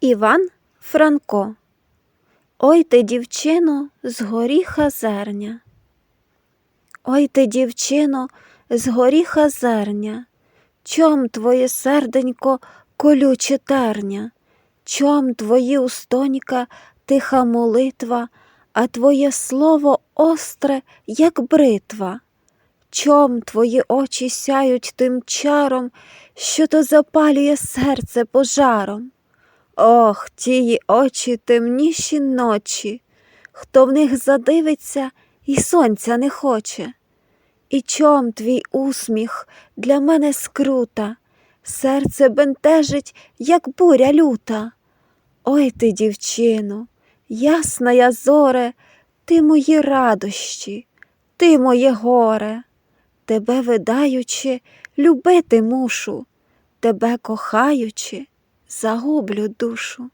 Іван Франко. Ой ти, дівчино, з горіха зерня. Ой ти, дівчино, з горіха зерня. Чом твоє серденько колюче терня? Чом твої устонька тиха молитва, а твоє слово остре, як бритва? Чом твої очі сяють тим чаром, що то запалює серце пожаром? Ох, тії очі темніші ночі, хто в них задивиться і сонця не хоче. І чом твій усміх для мене скрута, серце бентежить, як буря люта. Ой ти, дівчино, ясна я зоре, ти мої радощі, ти моє горе. Тебе видаючи, любити мушу, тебе кохаючи, загублю душу.